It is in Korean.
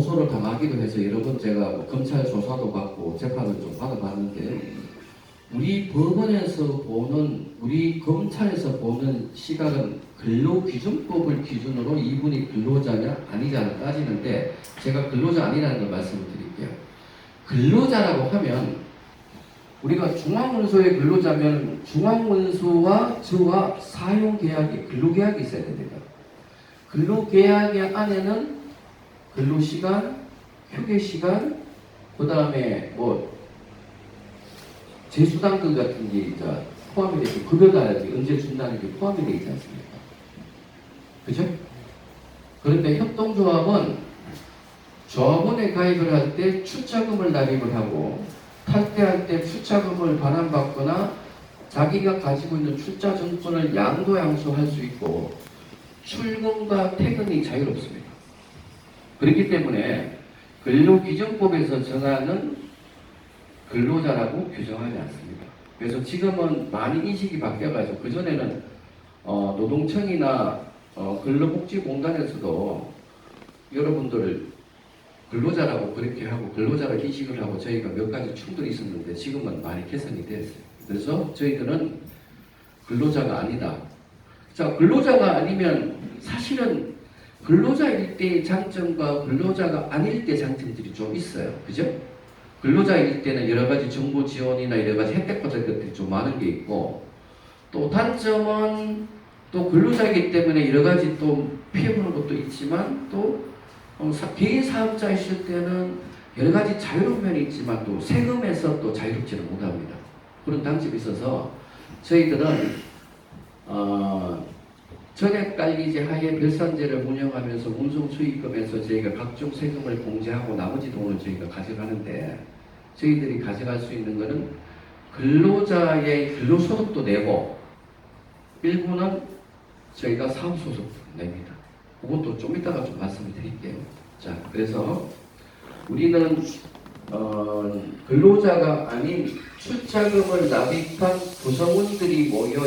호소를 당하기도 해서 여러 번 제가 뭐 검찰 조사도 받고 재판을 좀 받아봤는데 우리 법원에서 보는 우리 검찰에서 보는 시각은 근로기준법을 기준으로 이분이 근로자냐 아니냐를 따지는데 제가 근로자 아니라는 걸 말씀드릴게요. 근로자라고 하면 우리가 중앙원소의 근로자면 중앙원소와 저와 사용계약이 근로계약이 있어야 됩니다. 근로계약 안에는 근로 시간, 휴게 시간, 그 다음에 뭐 재수당금 같은 게 이제 포함이 되고 급여다라든지 언제 준다는 게 포함이 되어 있지 않습니까? 그죠? 그런데 협동조합은 조합원에 가입을 할 때 출자금을 납입을 하고 탈퇴할 때 출자금을 반환받거나 자기가 가지고 있는 출자 증권을 양도 양수할 수 있고 출근과 퇴근이 자유롭습니다. 그렇기 때문에 근로기준법에서 정하는 근로자라고 규정하지 않습니다. 그래서 지금은 많이 인식이 바뀌어가지고 그전에는 어, 노동청이나 어, 근로복지공단에서도 여러분들을 근로자라고 그렇게 하고 근로자를 인식을 하고 저희가 몇 가지 충돌이 있었는데 지금은 많이 개선이 됐어요. 그래서 저희들은 근로자가 아니다. 자, 근로자가 아니면 사실은 근로자일 때의 장점과 근로자가 아닐 때 장점들이 좀 있어요. 그죠? 근로자일 때는 여러 가지 정보 지원이나 여러 가지 혜택 받을 것들이 좀 많은 게 있고 또 단점은 또 근로자이기 때문에 여러 가지 또 피해보는 것도 있지만 또 어, 사- 개인 사업자이실 때는 여러 가지 자유로운 면이 있지만 또 세금에서 또 자유롭지는 못합니다. 그런 단점이 있어서 저희들은 어, 전액 관리제 하에 별산제를 운영하면서 운송 수익금에서 저희가 각종 세금을 공제하고 나머지 돈을 저희가 가져가는데 저희들이 가져갈 수 있는 것은 근로자의 근로소득도 내고 일부는 저희가 사업소득도 냅니다. 그것도 좀 이따가 좀 말씀을 드릴게요. 자, 그래서 우리는 어, 근로자가 아닌 출자금을 납입한 구성원들이 모여